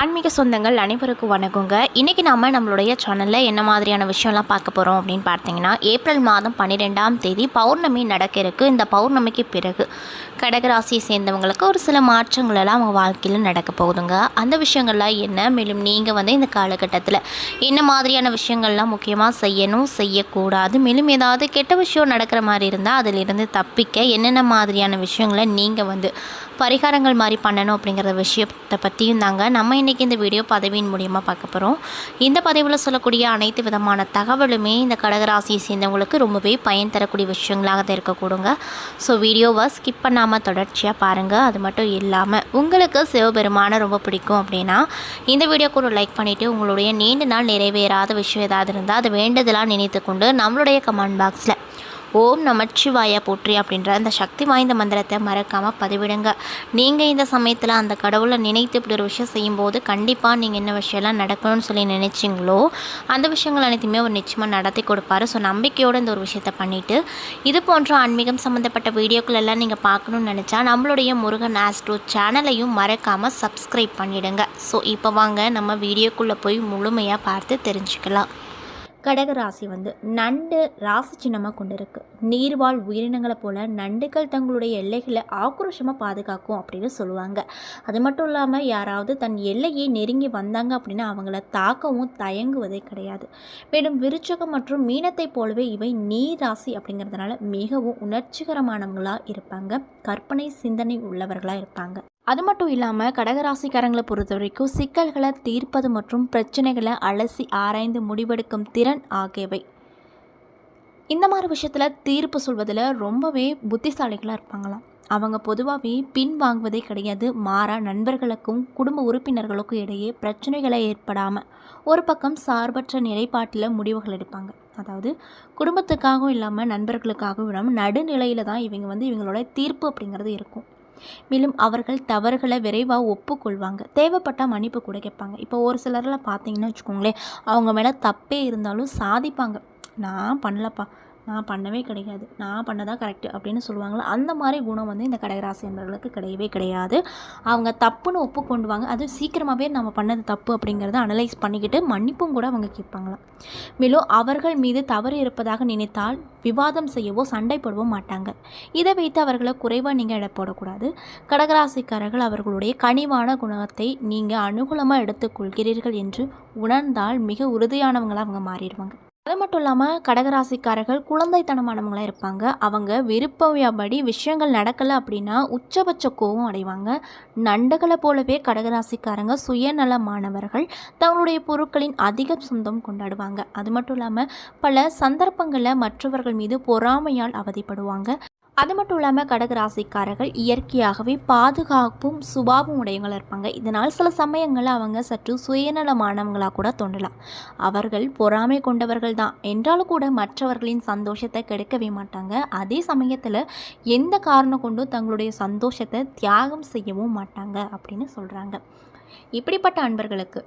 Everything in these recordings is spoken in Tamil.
ஆன்மீக சொந்தங்கள் அனைவருக்கும் வணக்கங்க. இன்றைக்கி நாம் நம்மளுடைய சேனலில் என்ன மாதிரியான விஷயம்லாம் பார்க்க போகிறோம் அப்படின்னு பார்த்தீங்கன்னா ஏப்ரல் மாதம் பன்னிரெண்டாம் தேதி பௌர்ணமி நடக்க இந்த பௌர்ணமிக்கு பிறகு கடகராசியை சேர்ந்தவங்களுக்கு ஒரு சில மாற்றங்கள் எல்லாம் அவங்க வாழ்க்கையில் நடக்க போகுதுங்க. அந்த விஷயங்கள்லாம் என்ன? மேலும் நீங்கள் வந்து இந்த காலகட்டத்தில் என்ன மாதிரியான விஷயங்கள்லாம் முக்கியமாக செய்யணும் செய்யக்கூடாது? மேலும் ஏதாவது கெட்ட விஷயம் நடக்கிற மாதிரி இருந்தால் அதிலிருந்து தப்பிக்க என்னென்ன மாதிரியான விஷயங்களை நீங்கள் வந்து பரிகாரங்கள் மாதிரி பண்ணணும் அப்படிங்கிற விஷயத்தை பற்றியும் தாங்க நம்ம இன்றைக்கி இந்த வீடியோ பதவியின் மூலியமாக பார்க்க போகிறோம் இந்த பதவியில் சொல்லக்கூடிய அனைத்து விதமான தகவலுமே இந்த கடகராசியை சேர்ந்தவங்களுக்கு ரொம்பவே பயன் தரக்கூடிய விஷயங்களாக தான் இருக்கக்கூடுங்க. ஸோ வீடியோவை ஸ்கிப் பண்ணாமல் தொடர்ச்சியாக பாருங்கள் அது மட்டும் இல்லாமல் உங்களுக்கு சிவபெருமானை ரொம்ப பிடிக்கும் அப்படின்னா இந்த வீடியோ கூட லைக் பண்ணிவிட்டு உங்களுடைய நீண்ட நாள் நிறைவேறாத விஷயம் ஏதாவது இருந்தால் அது வேண்டுதலாக நினைத்து கொண்டு நம்மளுடைய கமெண்ட் பாக்ஸில் ஓம் நமச்சிவாய போற்றி அப்படின்ற அந்த சக்தி வாய்ந்த மந்திரத்தை மறக்காமல் பதிவிடுங்க. நீங்கள் இந்த சமயத்தில் அந்த கடவுளை நினைத்து இப்படி ஒரு விஷயம் செய்யும்போது கண்டிப்பாக நீங்கள் என்ன விஷயம்லாம் நடக்கணும்னு சொல்லி நினைச்சிங்களோ அந்த விஷயங்கள் அனைத்துமே அவர் நிச்சயமாக நடத்தி கொடுப்பாரு. ஸோ நம்பிக்கையோடு இந்த ஒரு விஷயத்தை பண்ணிவிட்டு இது போன்ற ஆன்மீகம் சம்மந்தப்பட்ட வீடியோக்கள் எல்லாம் நீங்கள் பார்க்கணும்னு நினச்சா நம்மளுடைய முருகன் ஆஸ்ட்ரோ சேனலையும் மறக்காமல் சப்ஸ்கிரைப் பண்ணிவிடுங்க ஸோ இப்போ வாங்க நம்ம வீடியோக்குள்ளே போய் முழுமையாக பார்த்து தெரிஞ்சுக்கலாம். கடக ராசி வந்து நண்டு ராசி சின்னமாக கொண்டு இருக்குது நீர்வாழ் உயிரினங்களை போல நண்டுகள் தங்களுடைய எல்லைகளை ஆக்ரோஷமாக பாதுகாக்கும் அப்படின்னு சொல்லுவாங்க. அது மட்டும் இல்லாமல் யாராவது தன் எல்லையை நெருங்கி வந்தாங்க அப்படின்னா அவங்கள தாக்கவும் தயங்குவதே கிடையாது. மேலும் விருச்சகம் மற்றும் மீனத்தை போலவே இவை நீர் ராசி அப்படிங்கிறதுனால மிகவும் உணர்ச்சிகரமானவங்களாக இருப்பாங்க. கற்பனை சிந்தனை உள்ளவர்களாக இருப்பாங்க. அது மட்டும் இல்லாமல் கடகராசிக்காரங்களை பொறுத்த வரைக்கும் சிக்கல்களை தீர்ப்பது மற்றும் பிரச்சனைகளை அலசி ஆராய்ந்து முடிவெடுக்கும் திறன் ஆகியவை. இந்த மாதிரி விஷயத்தில் தீர்ப்பு சொல்வதில் ரொம்பவே புத்திசாலிகளாக இருப்பாங்களாம். அவங்க பொதுவாகவே பின் வாங்குவதே கிடையாது. மாறா நண்பர்களுக்கும் குடும்ப உறுப்பினர்களுக்கும் இடையே பிரச்சனைகளை ஏற்படாமல் ஒரு பக்கம் சார்பற்ற நிலைப்பாட்டில் முடிவுகள் எடுப்பாங்க. அதாவது குடும்பத்துக்காகவும் இல்லாமல் நண்பர்களுக்காகவும் இல்லாமல் நடுநிலையில் தான் இவங்க வந்து இவங்களோட தீர்ப்பு அப்படிங்கிறது இருக்கும். மேலும் அவர்கள் தவறுகளை விரைவாக ஒப்புக்கொள்வாங்க. தேவைப்பட்டால் மன்னிப்பு கூட கேட்பாங்க. இப்போ ஒரு சிலரில் பார்த்தீங்கன்னு வச்சுக்கோங்களேன் அவங்க மேலே தப்பே இருந்தாலும் சாதிப்பாங்க. நான் பண்ணலப்பா. நான் பண்ணவே கிடையாது நான் பண்ணதான் கரெக்டு அப்படின்னு சொல்லுவாங்களோ? அந்த மாதிரி குணம் வந்து இந்த கடகராசி என்பவர்களுக்கு கிடையவே கிடையாது. அவங்க தப்புன்னு ஒப்புக்கொண்டுவாங்க. அது சீக்கிரமாகவே நம்ம பண்ணது தப்பு அப்படிங்கிறத அனலைஸ் பண்ணிக்கிட்டு மன்னிப்பும் கூட அவங்க கேட்பாங்களாம். மேலும் அவர்கள் மீது தவறு இருப்பதாக நினைத்தால் விவாதம் செய்யவோ சண்டை போடவோ மாட்டாங்க. இதை வைத்து அவர்களை குறைவாக நீங்கள் இட போடக்கூடாது. கடகராசிக்காரர்கள் அவர்களுடைய கனிவான குணத்தை நீங்கள் அனுகூலமாக எடுத்துக்கொள்கிறீர்கள் என்று உணர்ந்தால் மிக உறுதியானவங்களாக அவங்க மாறிடுவாங்க. அது மட்டும் இல்லாமல் கடகராசிக்காரர்கள் குழந்தைத்தனமானவங்களாக இருப்பாங்க. அவங்க விருப்பப்படி விஷயங்கள் நடக்கலை அப்படின்னா உச்சபட்ச கோபம் அடைவாங்க. நண்டுகளை போலவே கடகராசிக்காரங்க சுயநலமானவர்கள் தங்களுடைய பொருட்களின் அதிக சொந்தம் கொண்டாடுவாங்க. அது மட்டும் இல்லாமல் பல சந்தர்ப்பங்களில் மற்றவர்கள் மீது பொறாமையால் அவதிப்படுவாங்க. அது மட்டும் இல்லாமல் கடகராசிக்காரர்கள் இயற்கையாகவே பாதுகாப்பும் சுபாவம் உடையவங்களாக இருப்பாங்க. இதனால் சில சமயங்களில் அவங்க சற்று சுயநலமானவங்களாக கூட தோன்றலாம். அவர்கள் பொறாமை கொண்டவர்கள் தான். என்றாலும் கூட மற்றவர்களின் சந்தோஷத்தை கெடுக்கவே மாட்டாங்க. அதே சமயத்தில் எந்த காரணம் கொண்டும் தங்களுடைய சந்தோஷத்தை தியாகம் செய்யவும் மாட்டாங்க அப்படின்னு சொல்கிறாங்க இப்படிப்பட்ட அன்பர்களுக்கு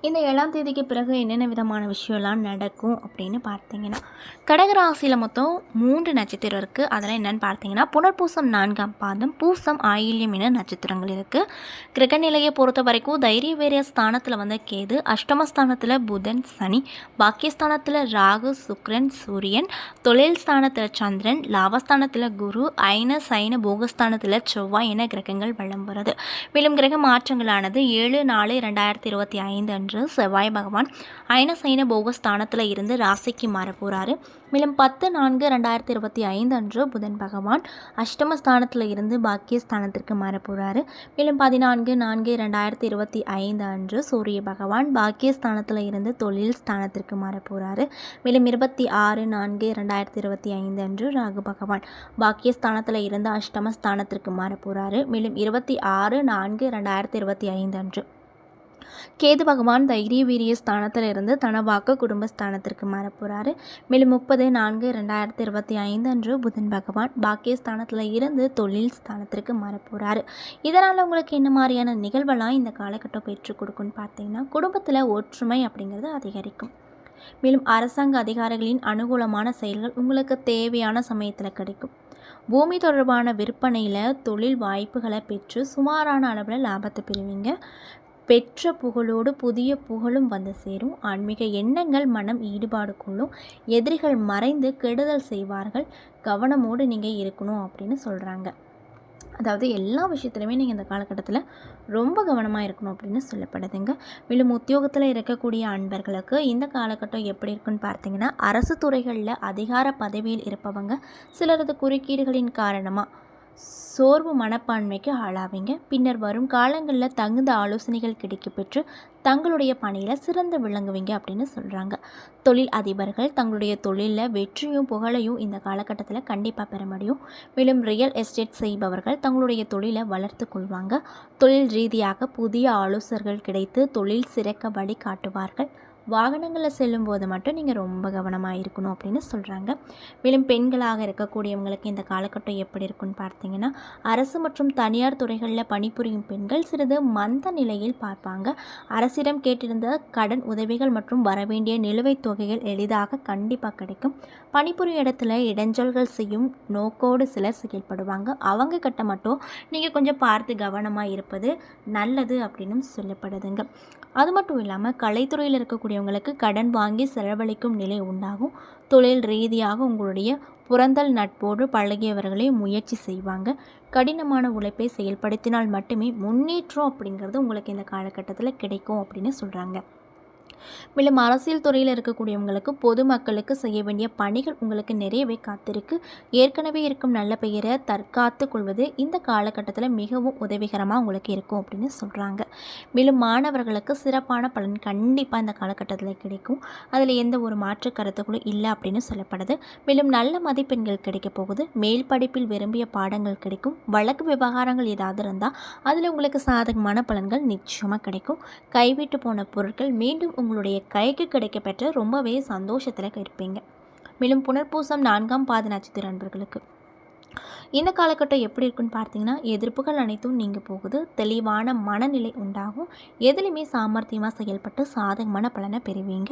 இந்த ஏழாம் தேதிக்கு பிறகு என்னென்ன விதமான விஷயம்லாம் நடக்கும் அப்படின்னு பார்த்தீங்கன்னா கடகராசியில் மொத்தம் மூன்று நட்சத்திரம் இருக்குது அதெல்லாம் என்னென்னு பார்த்தீங்கன்னா புனர்பூசம் நான்காம் பாதம் பூசம் ஆயில்யம் என நட்சத்திரங்கள் இருக்குது கிரக நிலையை பொறுத்த வரைக்கும் தைரிய வேறிய ஸ்தானத்தில் வந்து கேது அஷ்டமஸ்தானத்தில் புதன் சனி பாக்கியஸ்தானத்தில் ராகு சுக்ரன் சூரியன் தொழில் ஸ்தானத்தில் சந்திரன் லாபஸ்தானத்தில் குரு ஐன சைன போகஸ்தானத்தில் செவ்வாய் என கிரகங்கள் வளம் வருது மேலும் கிரக மாற்றங்களானது ஏழு நாலு ரெண்டாயிரத்தி இருபத்தி ஐந்து அன்று செவ்வாய் பகவான் அயனசைன போக ஸ்தானத்தில் இருந்து ராசிக்கு மாற போகிறாரு மேலும் பத்து நான்கு ரெண்டாயிரத்தி இருபத்தி ஐந்து அன்று புதன் பகவான் அஷ்டமஸ்தானத்தில் இருந்து பாக்கியஸ்தானத்திற்கு மாற போகிறாரு மேலும் பதினான்கு நான்கு ரெண்டாயிரத்தி இருபத்தி ஐந்து அன்று சூரிய பகவான் பாக்கியஸ்தானத்தில் இருந்து தொழில் ஸ்தானத்திற்கு மாற போகிறாரு மேலும் இருபத்தி ஆறு நான்கு ரெண்டாயிரத்தி இருபத்தி ஐந்து அன்று ராகு பகவான் பாக்கியஸ்தானத்தில் இருந்து அஷ்டமஸ்தானத்திற்கு மாற போகிறாரு மேலும் இருபத்தி ஆறு நான்கு ரெண்டாயிரத்தி இருபத்தி ஐந்து அன்று கேது பகவான் தைரிய வீரிய ஸ்தானத்தில் இருந்து தனவாக்க குடும்பஸ்தானத்திற்கு மாறப்போகிறாரு மேலும் முப்பது நான்கு ரெண்டாயிரத்தி இருபத்தி ஐந்து அன்று புதன் பகவான் பாக்கியஸ்தானத்தில் இருந்து தொழில் ஸ்தானத்திற்கு மாறப்போகிறாரு இதனால் உங்களுக்கு என்ன மாதிரியான நிகழ்வெல்லாம் இந்த காலகட்டம் பெற்றுக் கொடுக்குன்னு பார்த்தீங்கன்னா குடும்பத்தில் ஒற்றுமை அப்படிங்கிறது அதிகரிக்கும். மேலும் அரசாங்க அதிகாரிகளின் அனுகூலமான செயல்கள் உங்களுக்கு தேவையான சமயத்தில் கிடைக்கும். பூமி தொடர்பான விற்பனையில் தொழில் வாய்ப்புகளை பெற்று சுமாரான அளவில் லாபத்தை பெறுவீங்க. பெற்ற புகழோடு புதிய புகழும் வந்து சேரும். ஆன்மீக எண்ணங்கள் மனம் ஈடுபாடு கொள்ளும். எதிரிகள் மறைந்து கெடுதல் செய்வார்கள். கவனமோடு நீங்கள் இருக்கணும் அப்படின்னு சொல்கிறாங்க அதாவது எல்லா விஷயத்துலையுமே நீங்கள் இந்த காலகட்டத்தில் ரொம்ப கவனமாக இருக்கணும் அப்படின்னு சொல்லப்படுதுங்க. மேலும் உத்தியோகத்தில் இருக்கக்கூடிய அன்பர்களுக்கு இந்த காலகட்டம் எப்படி இருக்குன்னு பார்த்தீங்கன்னா அரசு துறைகளில் அதிகார பதவியில் இருப்பவங்க சிலரது குறுக்கீடுகளின் காரணமாக சோர்வு மனப்பான்மைக்கு ஆளாவீங்க. பின்னர் வரும் காலங்களில் தகுந்த ஆலோசனைகள் கிடைக்க பெற்று தங்களுடைய பணியில் சிறந்து விளங்குவீங்க அப்படின்னு சொல்கிறாங்க தொழில் அதிபர்கள் தங்களுடைய தொழிலில் வெற்றியும் புகழையும் இந்த காலகட்டத்தில் கண்டிப்பாக பெற முடியும். மேலும் ரியல் எஸ்டேட் செய்பவர்கள் தங்களுடைய தொழிலை வளர்த்து கொள்வாங்க. தொழில் ரீதியாக புதிய ஆலோசகர்கள் கிடைத்து தொழில் சிறக்க வழி காட்டுவார்கள் வாகனங்களில் செல்லும்போது மட்டும் நீங்கள் ரொம்ப கவனமாக இருக்கணும் அப்படின்னு சொல்கிறாங்க மேலும் பெண்களாக இருக்கக்கூடியவங்களுக்கு இந்த காலகட்டம் எப்படி இருக்குன்னு பார்த்தீங்கன்னா அரசு மற்றும் தனியார் துறைகளில் பணிபுரியும் பெண்கள் சிறிது மந்த நிலையில் பார்ப்பாங்க. அரசிடம் கேட்டிருந்த கடன் உதவிகள் மற்றும் வரவேண்டிய நிலுவைத் தொகைகள் எளிதாக கண்டிப்பாக கிடைக்கும். பணிபுரியும் இடத்துல இடைஞ்சல்கள் செய்யும் நோக்கோடு சிலர் செயல்படுவாங்க. அவங்க கிட்ட மட்டும் நீங்கள் கொஞ்சம் பார்த்து கவனமாக இருப்பது நல்லது அப்படின்னு சொல்லப்படுதுங்க. அது மட்டும் இல்லாமல் கலைத்துறையில் இருக்கக்கூடியவங்களுக்கு கடன் வாங்கி செலவழிக்கும் நிலை உண்டாகும். தொழில் ரீதியாக உங்களுடைய புறந்தல் நட்போடு பழகியவர்களே முயற்சி செய்வாங்க. கடினமான உழைப்பை செயல்படுத்தினால் மட்டுமே முன்னேற்றம் அப்படிங்கிறது உங்களுக்கு இந்த காலகட்டத்தில் கிடைக்கும் அப்படின்னு சொல்கிறாங்க மேலும் அரசியல் துறையில் இருக்கக்கூடியவங்களுக்கு பொதுமக்களுக்கு செய்ய வேண்டிய பணிகள் உங்களுக்கு நிறையவே காத்திருக்கு. ஏற்கனவே இருக்கும் நல்ல பெயரை தற்காத்து கொள்வது இந்த காலகட்டத்தில் மிகவும் உதவிகரமாக உங்களுக்கு இருக்கும் அப்படின்னு சொல்கிறாங்க மேலும் மாணவர்களுக்கு சிறப்பான பலன் கண்டிப்பாக இந்த காலகட்டத்தில் கிடைக்கும். அதில் எந்த ஒரு மாற்று கருத்துக்களும் இல்லை அப்படின்னு சொல்லப்படுது. மேலும் நல்ல மதிப்பெண்கள் கிடைக்க போகுது. மேல் படிப்பில் விரும்பிய பாடங்கள் கிடைக்கும். வழக்கு விவகாரங்கள் ஏதாவது இருந்தால் அதில் உங்களுக்கு சாதகமான பலன்கள் நிச்சயமாக கிடைக்கும். கைவிட்டு போன பொருட்கள் மீண்டும் உங்களுக்கு உங்களுடைய கைக்கு கிடைக்கப்பெற்ற ரொம்பவே சந்தோஷத்தில் இருப்பீங்க. மேலும் புனர்பூசம் நான்காம் பாத நட்சத்திர நண்பர்களுக்கு இந்த காலகட்டம் எப்படி இருக்குன்னு பார்த்தீங்கன்னா எதிர்ப்புகள் அனைத்தும் நீங்கள் போகுது. தெளிவான மனநிலை உண்டாகும். எதுலையுமே சாமர்த்தியமாக செயல்பட்டு சாதகமான பலனை பெறுவீங்க.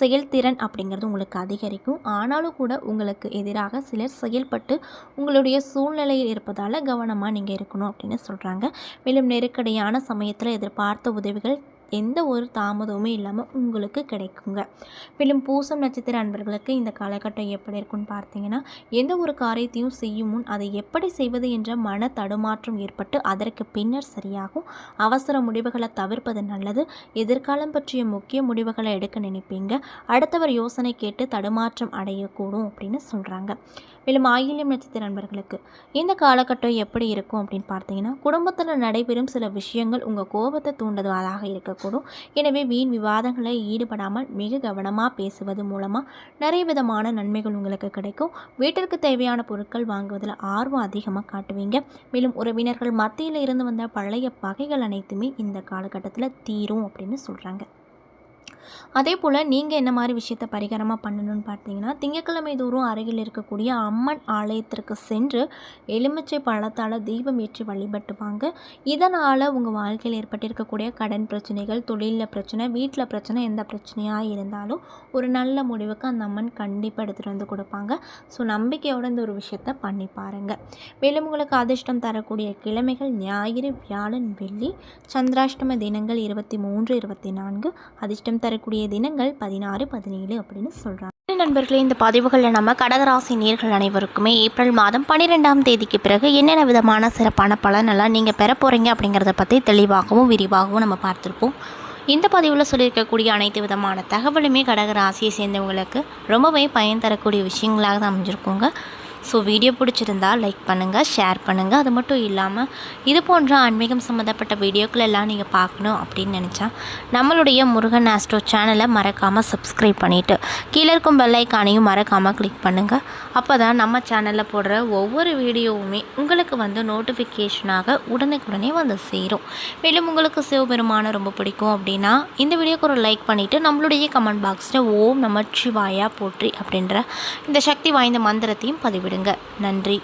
செயல்திறன் அப்படிங்கிறது உங்களுக்கு அதிகரிக்கும். ஆனாலும் கூட உங்களுக்கு எதிராக சிலர் செயல்பட்டு உங்களுடைய சூழ்நிலையில் இருப்பதால் கவனமாக நீங்கள் இருக்கணும் அப்படின்னு சொல்கிறாங்க மேலும் நெருக்கடியான சமயத்தில் எதிர்பார்த்த உதவிகள் எந்த ஒரு தாமதமுமே இல்லாமல் உங்களுக்கு கிடைக்குங்க. மேலும் பூசம் நட்சத்திர அன்பர்களுக்கு இந்த காலகட்டம் எப்படி இருக்குன்னு பார்த்தீங்கன்னா எந்த ஒரு காரியத்தையும் செய்யும் முன் அதை எப்படி செய்வது என்ற மன தடுமாற்றம் ஏற்பட்டு அதற்கு பின்னர் சரியாகும். அவசர முடிவுகளை தவிர்ப்பது நல்லது. எதிர்காலம் பற்றிய முக்கிய முடிவுகளை எடுக்க நினைப்பீங்க. அடுத்தவர் யோசனை கேட்டு தடுமாற்றம் அடையக்கூடும் அப்படின்னு சொல்கிறாங்க மேலும் ஆயில்யம் நட்சத்திர நண்பர்களுக்கு இந்த காலகட்டம் எப்படி இருக்கும் அப்படின்னு பார்த்தீங்கன்னா குடும்பத்தில் நடைபெறும் சில விஷயங்கள் உங்கள் கோபத்தை தூண்டுவதாக இருக்கக்கூடும். எனவே வீண் விவாதங்களை ஈடுபடாமல் மிக கவனமாக பேசுவது மூலமாக நிறைய விதமான நன்மைகள் உங்களுக்கு கிடைக்கும். வீட்டிற்கு தேவையான பொருட்கள் வாங்குவதில் ஆர்வம் அதிகமாக காட்டுவீங்க. மேலும் உறவினர்கள் மத்தியில் இருந்து வந்த பழைய பகைகள் அனைத்துமே இந்த காலகட்டத்தில் தீரும் அப்படின்னு சொல்கிறாங்க அதே போல் நீங்கள் என்ன மாதிரி விஷயத்தை பரிகாரமாக பண்ணணும்னு பார்த்தீங்கன்னா திங்கட்கிழமை தோறும் அருகில் இருக்கக்கூடிய அம்மன் ஆலயத்திற்கு சென்று எலுமிச்சை பழத்தால் தீபம் ஏற்றி வழிபட்டுவாங்க. இதனால் உங்கள் வாழ்க்கையில் ஏற்பட்டிருக்கக்கூடிய கடன் பிரச்சனைகள் தொழிலில் பிரச்சனை வீட்டில் பிரச்சனை எந்த பிரச்சனையாக இருந்தாலும் ஒரு நல்ல முடிவுக்கு அந்த அம்மன் கண்டிப்பாக எடுத்துகிட்டு வந்து கொடுப்பாங்க. ஸோ நம்பிக்கையோட இந்த ஒரு விஷயத்தை பண்ணி பாருங்கள் மேலும் உங்களுக்கு அதிர்ஷ்டம் தரக்கூடிய கிழமைகள் ஞாயிறு வியாழன் வெள்ளி சந்திராஷ்டம தினங்கள் இருபத்தி மூன்று இருபத்தி நான்கு அதிர்ஷ்டம் தரக்கூடிய தினங்கள் பதினாறு பதினேழு அப்படின்னு சொல்கிறாங்க நண்பர்களே இந்த பதிவுகளில் நம்ம கடகராசி நேர்கள் அனைவருக்குமே ஏப்ரல் மாதம் பன்னிரெண்டாம் தேதிக்கு பிறகு என்னென்ன விதமான சிறப்பான பலனெல்லாம் நீங்கள் பெற போகிறீங்க அப்படிங்கிறத பற்றி தெளிவாகவும் விரிவாகவும் நம்ம பார்த்துருப்போம். இந்த பதிவில் சொல்லியிருக்கக்கூடிய அனைத்து விதமான தகவலுமே கடகராசியை சேர்ந்தவங்களுக்கு ரொம்பவே பயன் தரக்கூடிய விஷயங்களாக தான் அமைஞ்சிருக்குங்க. ஸோ வீடியோ பிடிச்சிருந்தா லைக் பண்ணுங்கள் ஷேர் பண்ணுங்கள் அது மட்டும் இல்லாமல் இது போன்ற ஆன்மீகம் சம்மந்தப்பட்ட வீடியோக்கள் எல்லாம் நீங்கள் பார்க்கணும் அப்படின்னு நினச்சா நம்மளுடைய முருகன் ஆஸ்ட்ரோ சேனலை மறக்காமல் சப்ஸ்கிரைப் பண்ணிவிட்டு கீழே இருக்கும் பெல்லைக்கானையும் மறக்காமல் கிளிக் பண்ணுங்கள் அப்போ தான் நம்ம சேனலில் போடுற ஒவ்வொரு வீடியோவுமே உங்களுக்கு வந்து நோட்டிஃபிகேஷனாக உடனுக்குடனே வந்து சேரும். மேலும் உங்களுக்கு சிவபெருமானை ரொம்ப பிடிக்கும் அப்படின்னா இந்த வீடியோக்கு ஒரு லைக் பண்ணிவிட்டு நம்மளுடைய கமெண்ட் பாக்ஸில் ஓம் நமச்சிவாயா போற்றி அப்படின்ற இந்த சக்தி வாய்ந்த மந்திரத்தையும் பதிவிடுங்க நன்றி.